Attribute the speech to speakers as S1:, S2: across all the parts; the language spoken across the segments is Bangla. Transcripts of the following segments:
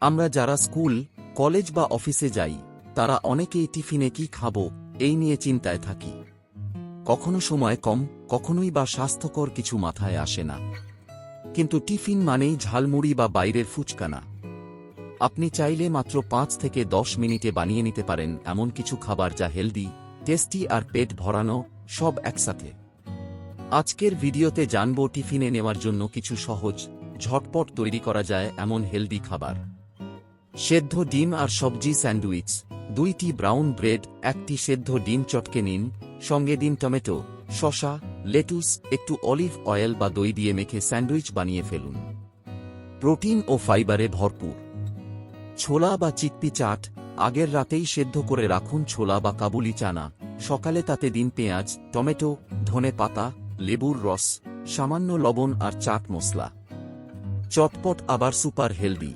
S1: আমরা যারা স্কুল, কলেজ বা অফিসে যাই, তারা অনেকেই টিফিনে কি খাব, এই নিয়ে চিন্তায় থাকি। কখনো সময় কম, কখনোই বা স্বাস্থ্যকর কিছু মাথায় আসে না। কিন্তু টিফিন মানেই ঝালমুড়ি বা বাইরের ফুচকানা আপনি চাইলে মাত্র পাঁচ থেকে দশ মিনিটে বানিয়ে নিতে পারেন এমন কিছু খাবার যা হেলদি, টেস্টি আর পেট ভরানো, সব একসাথে। আজকের ভিডিওতে জানব টিফিনে নেওয়ার জন্য কিছু সহজ, ঝটপট তৈরি করা যায় এমন হেলদি খাবার। সেদ্ধ ডিম আর সবজি স্যান্ডউইচ, দুইটি ব্রাউন ব্রেড, একটি সেদ্ধ ডিম চটকে নিন, সঙ্গে দিন টমেটো, শসা, লেটুস, একটু অলিভ অয়েল বা দই দিয়ে মেখে স্যান্ডউইচ বানিয়ে ফেলুন। প্রোটিন ও ফাইবারে ভরপুর। ছোলা বা চিকপি চাট, আগের রাতেই সেদ্ধ করে রাখুন ছোলা বা কাবুলি চানা। সকালে তাতে দিন পেঁয়াজ, টমেটো, ধনে পাতা, লেবুর রস, সামান্য লবণ আর চাট মশলা চটপট আবার সুপার হেলদি।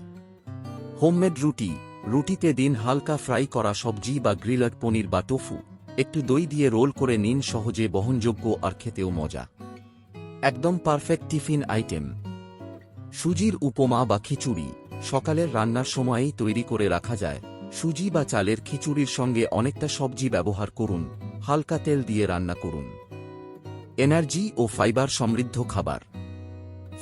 S1: হোমমেড রুটি, রুটিতে দিন হালকা ফ্রাই করা সবজি বা গ্রিলার পনির বা টোফু, একটু দই দিয়ে রোল করে নিন সহজে বহনযোগ্য আর খেতেও মজা। একদম পারফেক্ট টিফিন আইটেম। সুজির উপমা বা খিচুড়ি, সকালের রান্নার সময়েই তৈরি করে রাখা যায়। সুজি বা চালের খিচুড়ির সঙ্গে অনেকটা সবজি ব্যবহার করুন, হালকা তেল দিয়ে রান্না করুন। এনার্জি ও ফাইবার সমৃদ্ধ খাবার।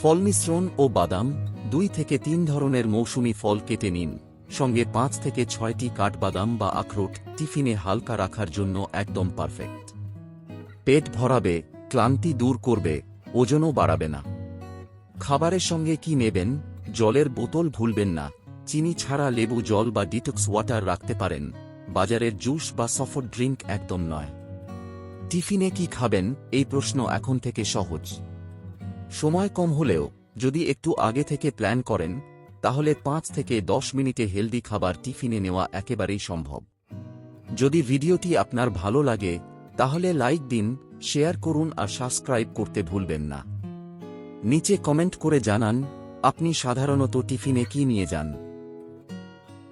S1: ফল মিশ্রণ ও বাদাম দুই থেকে তিন ধরনের মৌসুমি ফল কেটে নিন। সঙ্গে পাঁচ থেকে ছয়টি কাঠবাদাম বা আখরোট টিফিনে হালকা রাখার জন্য একদম পারফেক্ট। পেট ভরাবে, ক্লান্তি দূর করবে, ওজনও বাড়াবে না। খাবারের সঙ্গে কি নেবেন? জলের বোতল ভুলবেন না। চিনি ছাড়া লেবু, জল বা ডিটক্স ওয়াটার রাখতে পারেন। বাজারের জুস বা সফট ড্রিঙ্ক একদম নয়। টিফিনে কি খাবেন? এই প্রশ্ন এখন থেকে সহজ। সময় কম হলেও যদি একটু আগে থেকে প্ল্যান করেন, তাহলে পাঁচ থেকে দশ মিনিটে হেলদি খাবার টিফিনে নেওয়া একেবারেই সম্ভব। যদি ভিডিওটি আপনার ভালো লাগে, তাহলে লাইক দিন, শেয়ার করুন আর সাবস্ক্রাইব করতে ভুলবেন না। নিচে কমেন্ট করে জানান, আপনি সাধারণত টিফিনে কি নিয়ে যান।